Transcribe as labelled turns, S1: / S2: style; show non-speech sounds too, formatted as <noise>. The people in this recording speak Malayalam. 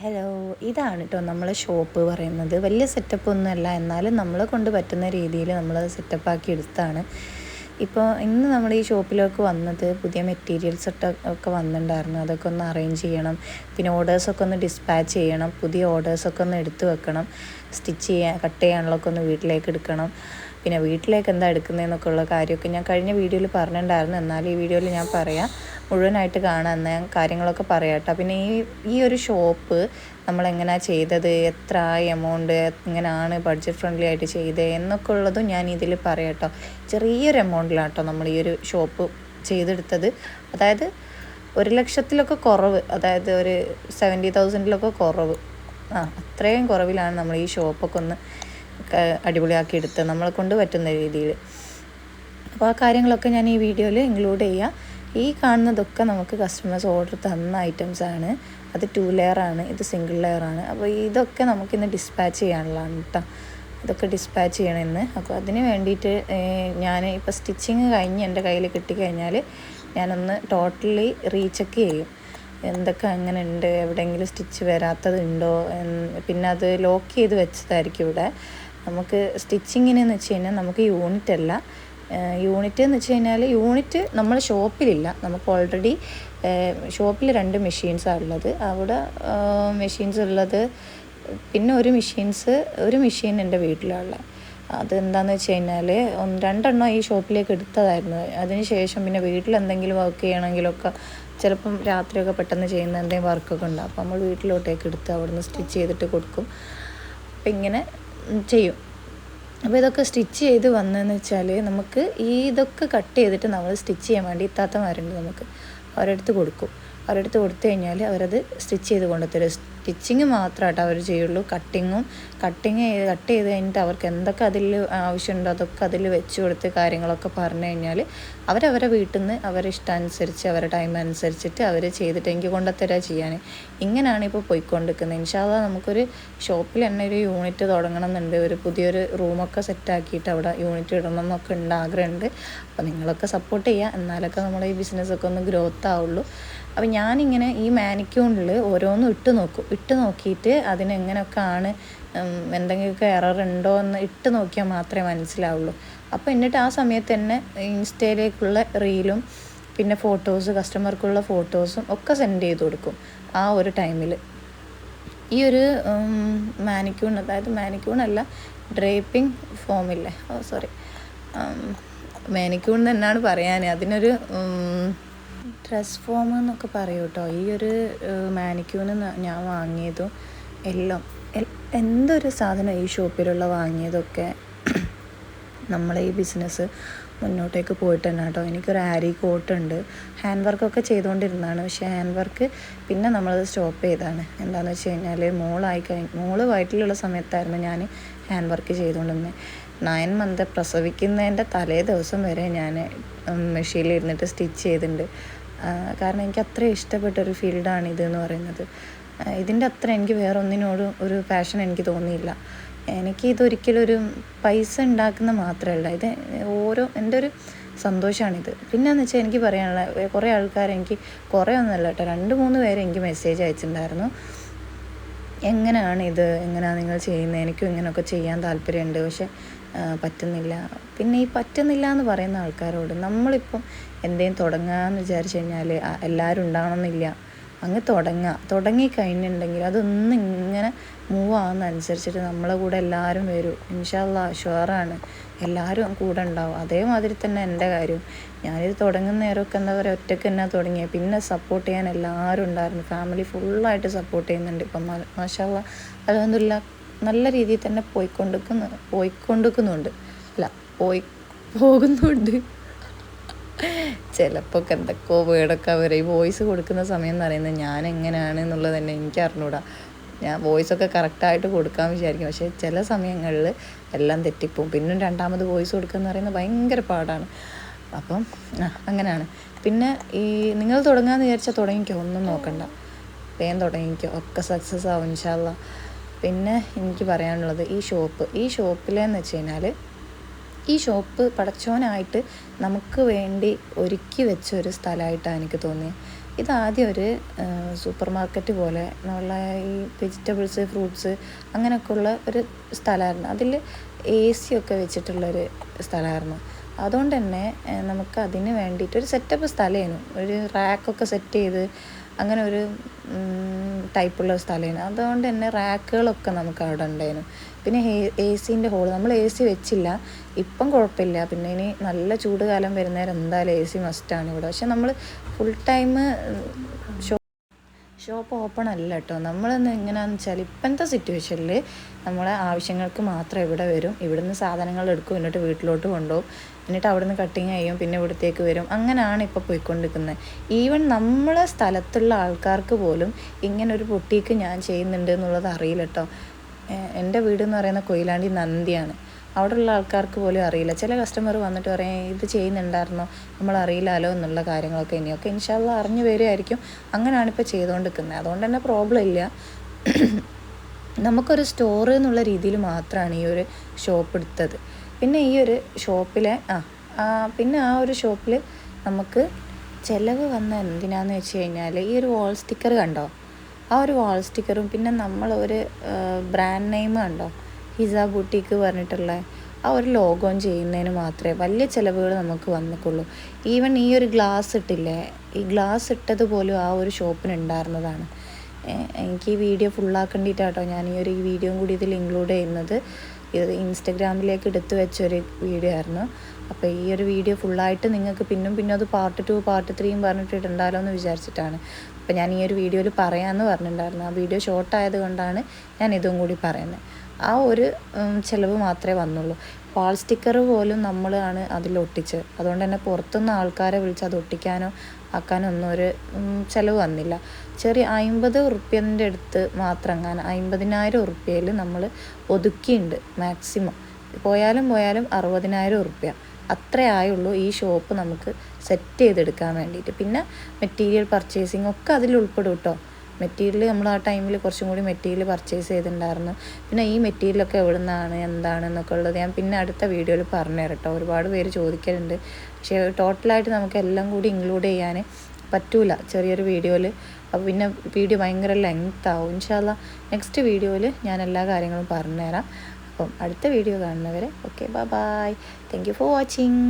S1: ഹലോ ഇതാണ് കേട്ടോ നമ്മളെ ഷോപ്പ് പറയുന്നത്. വലിയ സെറ്റപ്പ് ഒന്നുമല്ല. എന്നാലും നമ്മളെ കൊണ്ട് പറ്റുന്ന രീതിയിൽ നമ്മൾ സെറ്റപ്പാക്കി എടുത്താണ്. ഇപ്പോൾ ഇന്ന് നമ്മൾ ഈ ഷോപ്പിലേക്ക് വന്നത് പുതിയ മെറ്റീരിയൽസ് ഒക്കെ വന്നിട്ടുണ്ടായിരുന്നു. അതൊക്കെ ഒന്ന് അറേഞ്ച് ചെയ്യണം. പിന്നെ ഓർഡേഴ്സൊക്കെ ഒന്ന് ഡിസ്പാച്ച് ചെയ്യണം. പുതിയ ഓർഡേഴ്സൊക്കെ ഒന്ന് എടുത്തു വെക്കണം. സ്റ്റിച്ച് ചെയ്യാൻ കട്ട് ചെയ്യാനുള്ളതൊക്കെ ഒന്ന് വീട്ടിലേക്ക് എടുക്കണം. പിന്നെ വീട്ടിലേക്ക് എന്താ എടുക്കുന്നതെന്നൊക്കെ ഉള്ള കാര്യമൊക്കെ ഞാൻ കഴിഞ്ഞ വീഡിയോയിൽ പറഞ്ഞിട്ടുണ്ടായിരുന്നു. എന്നാൽ ഈ വീഡിയോയിൽ ഞാൻ പറയാം. മുഴുവനായിട്ട് കാണാം എന്ന ഞാൻ കാര്യങ്ങളൊക്കെ പറയാട്ടോ പിന്നെ ഈ ഈ ഒരു ഷോപ്പ് നമ്മളെങ്ങനെയാണ് ചെയ്തത്? എത്ര എമൗണ്ട് എങ്ങനെയാണ് ബഡ്ജറ്റ് ഫ്രണ്ട്ലി ആയിട്ട് ചെയ്തത് എന്നൊക്കെ ഉള്ളതും ഞാൻ ഇതിൽ പറയാട്ടോ ചെറിയൊരു എമൗണ്ടിലാണ് കേട്ടോ നമ്മൾ ഈ ഒരു ഷോപ്പ് ചെയ്തെടുത്തത്. അതായത് ഒരു ലക്ഷത്തിലൊക്കെ കുറവ്. അതായത് ഒരു സെവന്റി തൗസൻഡിലൊക്കെ കുറവ്. ആ അത്രയും കുറവിലാണ് നമ്മൾ ഈ ഷോപ്പൊക്കെ ഒന്ന് അടിപൊളിയാക്കി എടുത്ത് നമ്മളെ കൊണ്ട് പറ്റുന്ന രീതിയിൽ. അപ്പോൾ ആ കാര്യങ്ങളൊക്കെ ഞാൻ ഈ വീഡിയോയിൽ ഇൻക്ലൂഡ് ചെയ്യാം. ഈ കാണുന്നതൊക്കെ നമുക്ക് കസ്റ്റമേഴ്സ് ഓർഡർ തന്ന ഐറ്റംസ് ആണ്. അത് ടു ലെയർ ആണ് ഇത് സിംഗിൾ ലെയർ ആണ്. അപ്പോൾ ഇതൊക്കെ നമുക്കിന്ന് ഡിസ്പാച്ച് ചെയ്യാനുള്ളതാണ് കേട്ടോ ഇതൊക്കെ ഡിസ്പാച്ച് ചെയ്യണമെന്ന് അപ്പോൾ അതിന് വേണ്ടിയിട്ട് ഞാൻ ഇപ്പോൾ സ്റ്റിച്ചിങ് കഴിഞ്ഞ് എന്റെ കയ്യിൽ കിട്ടിക്കഴിഞ്ഞാൽ ഞാനൊന്ന് ടോട്ടലി റീചെക്ക് ചെയ്യും. എന്തൊക്കെ അങ്ങനെ ഉണ്ട് എവിടെയെങ്കിലും സ്റ്റിച്ച് വരാത്തതുണ്ടോ എന്ന് പിന്നെ അത് ലോക്ക് ചെയ്ത് വെച്ചതായിരിക്കും ഇവിടെ. നമുക്ക് സ്റ്റിച്ചിങ്ങിനെന്ന് വെച്ച് കഴിഞ്ഞാൽ നമുക്ക് യൂണിറ്റ് അല്ല. യൂണിറ്റ് എന്ന് വെച്ച് കഴിഞ്ഞാൽ യൂണിറ്റ് നമ്മൾ ഷോപ്പിലില്ല. നമുക്ക് ഓൾറെഡി ഷോപ്പിൽ രണ്ട് മെഷീൻസാണ് ഉള്ളത്. അവിടെ മെഷീൻസ് ഉള്ളത് പിന്നെ ഒരു മെഷീൻസ് ഒരു മെഷീൻ എന്റെ വീട്ടിലുള്ള അതെന്താണെന്ന് വെച്ച് കഴിഞ്ഞാൽ ഒന്ന് രണ്ടെണ്ണം ഈ ഷോപ്പിലേക്ക് എടുത്തതായിരുന്നു. അതിന് ശേഷം പിന്നെ വീട്ടിൽ എന്തെങ്കിലും വർക്ക് ചെയ്യണമെങ്കിലൊക്കെ ചിലപ്പം രാത്രിയൊക്കെ പെട്ടെന്ന് ചെയ്യുന്ന എന്തെങ്കിലും വർക്കൊക്കെ ഉണ്ടാകും അപ്പോൾ നമ്മൾ വീട്ടിലോട്ടേക്ക് എടുത്ത് അവിടെ നിന്ന് സ്റ്റിച്ച് ചെയ്തിട്ട് കൊടുക്കും. അപ്പം ഇങ്ങനെ ചെയ്യും. അപ്പോൾ ഇതൊക്കെ സ്റ്റിച്ച് ചെയ്ത് വന്നതെന്ന് വെച്ചാൽ നമുക്ക് ഈ ഇതൊക്കെ കട്ട് ചെയ്തിട്ട് നമ്മൾ സ്റ്റിച്ച് ചെയ്യാൻ വേണ്ടി ഇത്താത്തമാരുണ്ട് നമുക്ക് അവരെടുത്ത് കൊടുക്കും. അവരെടുത്ത് കൊടുത്തു കഴിഞ്ഞാൽ അവരത് സ്റ്റിച്ച് ചെയ്ത് കൊണ്ടുത്തരും സ്റ്റിച്ചിങ് മാത്രമായിട്ട് അവർ ചെയ്യുള്ളൂ. കട്ടിങ്ങും കട്ടിങ് കട്ട് ചെയ്ത് കഴിഞ്ഞിട്ട് അവർക്ക് എന്തൊക്കെ അതിൽ ആവശ്യമുണ്ടോ അതൊക്കെ അതിൽ വെച്ച് കൊടുത്ത് കാര്യങ്ങളൊക്കെ പറഞ്ഞു കഴിഞ്ഞാൽ അവരവരെ വീട്ടിൽ നിന്ന് അവരെ ഇഷ്ടാനുസരിച്ച് അവരുടെ ടൈം അനുസരിച്ചിട്ട് അവർ ചെയ്തിട്ട് എനിക്ക് കൊണ്ടുത്തരാ ചെയ്യാൻ ഇങ്ങനെയാണ് ഇപ്പോൾ പോയിക്കൊണ്ടിരിക്കുന്നത്. ഇൻഷാല്ല നമുക്കൊരു ഷോപ്പിൽ തന്നെ ഒരു യൂണിറ്റ് തുടങ്ങണം എന്നുണ്ട് ഒരു പുതിയൊരു റൂമൊക്കെ സെറ്റാക്കിയിട്ട് അവിടെ യൂണിറ്റ് ഇടണം എന്നൊക്കെ ഉണ്ട് ആഗ്രഹമുണ്ട്. അപ്പോൾ നിങ്ങളൊക്കെ സപ്പോർട്ട് ചെയ്യുക എന്നാലൊക്കെ നമ്മുടെ ഈ ബിസിനസ്സൊക്കെ ഒന്ന് ഗ്രോത്ത് ആവുള്ളൂ. അപ്പോൾ ഞാനിങ്ങനെ ഈ മാനിക്യൂണിൽ ഓരോന്നും ഇട്ട് നോക്കും. ഇട്ട് നോക്കിയിട്ട് അതിനെങ്ങനെയൊക്കെയാണ് എന്തെങ്കിലുമൊക്കെ എറർ ഉണ്ടോ എന്ന് ഇട്ട് നോക്കിയാൽ മാത്രമേ മനസ്സിലാവുള്ളൂ. അപ്പോൾ എന്നിട്ട് ആ സമയത്ത് തന്നെ ഇൻസ്റ്റയിലേക്കുള്ള റീലും പിന്നെ ഫോട്ടോസ് കസ്റ്റമർക്കുള്ള ഫോട്ടോസും ഒക്കെ സെൻഡ് ചെയ്ത് കൊടുക്കും ആ ഒരു ടൈമിൽ ഈ ഒരു മാനിക്യൂൺ അതായത് മാനിക്യൂൺ അല്ല ഡ്രേപ്പിംഗ് ഫോമില്ലേ ഓ സോറി മാനിക്യൂൺ തന്നെയാണ് പറയാൻ അതിനൊരു ഡ്രസ് ഫോം എന്നൊക്കെ പറയും കേട്ടോ. ഈ ഒരു മാനിക്യൂന് ഞാൻ വാങ്ങിയതും എല്ലാം എന്തൊരു സാധനം ഈ ഷോപ്പിലുള്ള വാങ്ങിയതൊക്കെ നമ്മളെ ഈ ബിസിനസ് മുന്നോട്ടേക്ക് പോയിട്ട് തന്നെ കേട്ടോ. എനിക്കൊരു ആരി കോട്ട് ഉണ്ട്. ഹാൻഡ് വർക്കൊക്കെ ചെയ്തുകൊണ്ടിരുന്നതാണ്. പക്ഷേ ഹാൻഡ് വർക്ക് പിന്നെ നമ്മളത് സ്റ്റോപ്പ് ചെയ്താണ് എന്താണെന്ന് വെച്ച് കഴിഞ്ഞാൽ മോളായി കഴിഞ്ഞ് മോൾ വയറ്റിലുള്ള സമയത്തായിരുന്നു ഞാൻ ഹാൻഡ് വർക്ക് ചെയ്തുകൊണ്ടിരുന്നത് നയൻ മന്ത് പ്രസവിക്കുന്നതിന്റെ തലേ ദിവസം വരെ ഞാൻ മെഷീനിൽ ഇരുന്നിട്ട് സ്റ്റിച്ച് ചെയ്തിട്ടുണ്ട്. കാരണം എനിക്ക് അത്ര ഇഷ്ടപ്പെട്ട ഒരു ഫീൽഡാണ് എന്ന് പറയുന്നത്. ഇതിന്റെ അത്ര എനിക്ക് വേറെ ഒന്നിനോടും ഒരു പാഷൻ എനിക്ക് തോന്നിയില്ല. എനിക്ക് ഇതൊരിക്കലും ഒരു പൈസ ഉണ്ടാക്കുന്ന മാത്രമല്ല ഇത് ഓരോ എന്റെ ഒരു സന്തോഷമാണിത് പിന്നെയെന്ന് വെച്ചാൽ എനിക്ക് പറയാനുള്ള കുറേ ആൾക്കാർ എനിക്ക് കുറേ ഒന്നുമല്ല കേട്ടോ രണ്ട് മൂന്ന് പേര് എനിക്ക് മെസ്സേജ് അയച്ചിട്ടുണ്ടായിരുന്നു. എങ്ങനെയാണ് ഇത്? എങ്ങനെയാണ് നിങ്ങൾ ചെയ്യുന്നത്? എനിക്കും ഇങ്ങനെയൊക്കെ ചെയ്യാൻ താല്പര്യമുണ്ട്. പക്ഷെ പറ്റുന്നില്ല. പിന്നെ ഈ പറ്റുന്നില്ല എന്ന് പറയുന്ന ആൾക്കാരോട് നമ്മളിപ്പം എന്തെങ്കിലും തുടങ്ങാമെന്ന് വിചാരിച്ചു കഴിഞ്ഞാൽ എല്ലാവരും ഉണ്ടാവണമെന്നില്ല. അങ്ങ് തുടങ്ങുക തുടങ്ങി. കഴിഞ്ഞിട്ടുണ്ടെങ്കിൽ അതൊന്നും ഇങ്ങനെ മൂവ് ആവുന്നതനുസരിച്ചിട്ട് നമ്മളെ കൂടെ എല്ലാവരും വരും. ഇൻഷാല്ല ഷുവറാണ് എല്ലാവരും കൂടെ ഉണ്ടാവും. അതേമാതിരി തന്നെ എന്റെ കാര്യം. ഞാനിത് തുടങ്ങുന്ന നേരമൊക്കെ എന്താ പറയുക ഒറ്റയ്ക്ക് തന്നെ തുടങ്ങിയത് പിന്നെ സപ്പോർട്ട് ചെയ്യാൻ എല്ലാവരും ഉണ്ടായിരുന്നു. ഫാമിലി ഫുള്ളായിട്ട് സപ്പോർട്ട് ചെയ്യുന്നുണ്ട് ഇപ്പം. മാഷാല്ല അലഹമില്ല നല്ല രീതിയിൽ തന്നെ പോയിക്കൊണ്ടിരിക്കുന്നു പോയിക്കൊണ്ടിരിക്കുന്നുണ്ട്. അല്ല പോയി പോകുന്നുണ്ട്. ചിലപ്പോൾ എന്തൊക്കെയോ വേർഡൊക്കെ അവർ ഈ വോയിസ് കൊടുക്കുന്ന സമയം എന്ന് പറയുന്നത് ഞാൻ എങ്ങനെയാണ് എന്നുള്ളത് തന്നെ എനിക്ക് അറിഞ്ഞൂടാ. ഞാൻ വോയിസൊക്കെ കറക്റ്റായിട്ട് കൊടുക്കാൻ വിചാരിക്കും. പക്ഷേ ചില സമയങ്ങളിൽ എല്ലാം തെറ്റിപ്പോവും. പിന്നെ രണ്ടാമത് വോയിസ് കൊടുക്കുക എന്ന് പറയുന്നത് ഭയങ്കര പാടാണ്. അപ്പം ആ അങ്ങനെയാണ്. പിന്നെ ഈ നിങ്ങൾ തുടങ്ങാമെന്ന് വിചാരിച്ചാൽ തുടങ്ങിക്കോ. ഒന്നും നോക്കണ്ട. വേഗം തുടങ്ങിക്കോ. ഒക്കെ സക്സസ് ആവും ഇൻഷാല്ല പിന്നെ എനിക്ക് പറയാനുള്ളത് ഈ ഷോപ്പ് ഈ ഷോപ്പിലെന്ന് വെച്ച് കഴിഞ്ഞാൽ ഈ ഷോപ്പ് പടച്ചോനായിട്ട് നമുക്ക് വേണ്ടി ഒരുക്കി വെച്ച ഒരു സ്ഥലമായിട്ടാണ് എനിക്ക് തോന്നിയത് ഇതാദ്യം ഒരു സൂപ്പർ മാർക്കറ്റ് പോലെ നമ്മളെ ഈ വെജിറ്റബിൾസ് ഫ്രൂട്ട്സ് അങ്ങനെയൊക്കെയുള്ള ഒരു സ്ഥലമായിരുന്നു. അതിൽ എ സി ഒക്കെ വെച്ചിട്ടുള്ളൊരു സ്ഥലമായിരുന്നു. അതുകൊണ്ട് തന്നെ നമുക്ക് അതിന് വേണ്ടിയിട്ട് ഒരു സെറ്റപ്പ് സ്ഥലമായിരുന്നു. ഒരു റാക്കൊക്കെ സെറ്റ് ചെയ്ത് അങ്ങനെ ഒരു ടൈപ്പുള്ള സ്ഥലമായിരുന്നു അതുകൊണ്ട് തന്നെ റാക്കുകളൊക്കെ നമുക്ക് അവിടെ ഉണ്ടായിരുന്നു. പിന്നെ എ സിന്റെ ഹോൾ നമ്മൾ എ സി വെച്ചില്ല. ഇപ്പം കുഴപ്പമില്ല. പിന്നെ ഇനി നല്ല ചൂട് കാലം വരുന്നേരം എന്തായാലും എ സി മസ്റ്റാണ് ഇവിടെ. പക്ഷെ നമ്മൾ ഫുൾ ടൈം ഷോപ്പ് ഓപ്പൺ അല്ല കേട്ടോ. നമ്മളെന്ന് എങ്ങനെയാണെന്ന് വെച്ചാൽ ഇപ്പോഴത്തെ സിറ്റുവേഷനിൽ നമ്മളെ ആവശ്യങ്ങൾക്ക് മാത്രം ഇവിടെ വരും. ഇവിടുന്ന് സാധനങ്ങൾ എടുക്കും. എന്നിട്ട് വീട്ടിലോട്ട് കൊണ്ടുപോകും. എന്നിട്ട് അവിടുന്ന് കട്ടിങ് ചെയ്യും പിന്നെ ഇവിടത്തേക്ക് വരും. അങ്ങനെയാണ് ഇപ്പോൾ പോയിക്കൊണ്ടിരിക്കുന്നത് ഈവൻ നമ്മളെ സ്ഥലത്തുള്ള ആൾക്കാർക്ക് പോലും ഇങ്ങനെ ഒരു പൊട്ടിക്ക് ഞാൻ ചെയ്യുന്നുണ്ട് എന്നുള്ളത് അറിയില്ല കേട്ടോ എന്റെ വീട് എന്ന് പറയുന്ന കൊയിലാണ്ടി നന്ദിയാണ്. അവിടെയുള്ള ആൾക്കാർക്ക് പോലും അറിയില്ല. ചില കസ്റ്റമർ വന്നിട്ട് പറയും ഇത് ചെയ്യുന്നുണ്ടായിരുന്നോ? നമ്മൾ അറിയില്ലല്ലോ എന്നുള്ള കാര്യങ്ങളൊക്കെ ഇനിയൊക്കെ ഇൻഷാല്ല അറിഞ്ഞു വരുമായിരിക്കും അങ്ങനെയാണ് ഇപ്പോൾ ചെയ്തുകൊണ്ടിരിക്കുന്നത് അതുകൊണ്ട് തന്നെ പ്രോബ്ലം ഇല്ല. <clears throat> നമുക്കൊരു സ്റ്റോർ എന്നുള്ള രീതിയിൽ മാത്രമാണ് ഈ ഒരു ഷോപ്പ് എടുത്തത്. പിന്നെ ഈ ഒരു ഷോപ്പിലെ ആ പിന്നെ ആ ഒരു ഷോപ്പിൽ നമുക്ക് ചിലവ് വന്ന എന്തിനാന്ന് വെച്ച് കഴിഞ്ഞാൽ ഈ ഒരു വാൾ സ്റ്റിക്കർ കണ്ടോ? ആ ഒരു വാൾ സ്റ്റിക്കറും പിന്നെ നമ്മൾ ഒരു ബ്രാൻഡ് നെയിം കണ്ടോ? ഹിസ ബുട്ടീക്ക് പറഞ്ഞിട്ടുള്ള ആ ഒരു ലോഗോൺ ചെയ്യുന്നതിന് മാത്രമേ വലിയ ചിലവുകൾ നമുക്ക് വന്നിട്ടുള്ളൂ. ഈവൻ ഈ ഒരു ഗ്ലാസ് ഇട്ടില്ലേ ഈ ഗ്ലാസ് ഇട്ടത് പോലും ആ ഒരു ഷോപ്പിന് ഉണ്ടായിരുന്നതാണ്. എനിക്ക് ഈ വീഡിയോ ഫുള്ളാക്കേണ്ടിയിട്ടാട്ടോ ഞാൻ ഈ ഒരു വീഡിയോയും കൂടി ഇതിൽ ഇൻക്ലൂഡ് ചെയ്യുന്നത്. ഇത് ഇൻസ്റ്റഗ്രാമിലേക്ക് എടുത്തു വെച്ചൊരു വീഡിയോ ആയിരുന്നു. അപ്പോൾ ഈ ഒരു വീഡിയോ ഫുള്ളായിട്ട് നിങ്ങൾക്ക് പിന്നും പിന്നും അത് പാർട്ട് ടു പാർട്ട് ത്രീയും പറഞ്ഞിട്ടുണ്ടാലോ എന്ന് വിചാരിച്ചിട്ടാണ്. അപ്പോൾ ഞാൻ ഈ ഒരു വീഡിയോയിൽ പറയാമെന്ന് പറഞ്ഞിട്ടുണ്ടായിരുന്നു. ആ വീഡിയോ ഷോർട്ട് ആയതുകൊണ്ടാണ് ഞാൻ ഇതും കൂടി പറയുന്നത്. ആ ഒരു ചിലവ് മാത്രമേ വന്നുള്ളൂ. വാൾ സ്റ്റിക്കർ പോലും നമ്മളാണ് അതിൽ അതുകൊണ്ട് തന്നെ പുറത്തുനിന്ന് ആൾക്കാരെ വിളിച്ച് അത് ഒട്ടിക്കാനോ ആക്കാനോ ഒന്നും ഒരു ചിലവ് വന്നില്ല. ചെറിയ അമ്പത് ഉറുപ്പ്യന്റെ അടുത്ത് മാത്രം അങ്ങനെ അമ്പതിനായിരം ഉറുപ്പ്യയിൽ നമ്മൾ ഒതുക്കിയിട്ടുണ്ട് മാക്സിമം. പോയാലും പോയാലും അറുപതിനായിരം ഉറുപ്പ്യ. അത്രേ ആയുള്ളൂ ഈ ഷോപ്പ് നമുക്ക് സെറ്റ് ചെയ്തെടുക്കാൻ വേണ്ടിയിട്ട്. പിന്നെ മെറ്റീരിയൽ പർച്ചേസിങ് ഒക്കെ അതിൽ ഉൾപ്പെടും കേട്ടോ മെറ്റീരിയൽ നമ്മൾ ആ ടൈമിൽ കുറച്ചും കൂടി മെറ്റീരിയൽ പർച്ചേസ് ചെയ്തിട്ടുണ്ടായിരുന്നു പിന്നെ ഈ മെറ്റീരിയലൊക്കെ എവിടെ നിന്നാണ് എന്താണ് എന്നൊക്കെ ഉള്ളത് ഞാൻ പിന്നെ അടുത്ത വീഡിയോയിൽ പറഞ്ഞു തരട്ടോ ഒരുപാട് പേര് ചോദിക്കലുണ്ട്. പക്ഷേ ടോട്ടലായിട്ട് നമുക്ക് എല്ലാം കൂടി ഇൻക്ലൂഡ് ചെയ്യാൻ പറ്റൂല ചെറിയൊരു വീഡിയോയിൽ അപ്പോൾ പിന്നെ വീഡിയോ ഭയങ്കര ലെങ്ത് ആവും ഇൻഷാല്ല നെക്സ്റ്റ് വീഡിയോയിൽ ഞാൻ എല്ലാ കാര്യങ്ങളും പറഞ്ഞുതരാം. അപ്പം അടുത്ത വീഡിയോ കാണുന്നവരെ okay bye bye. Thank you for watching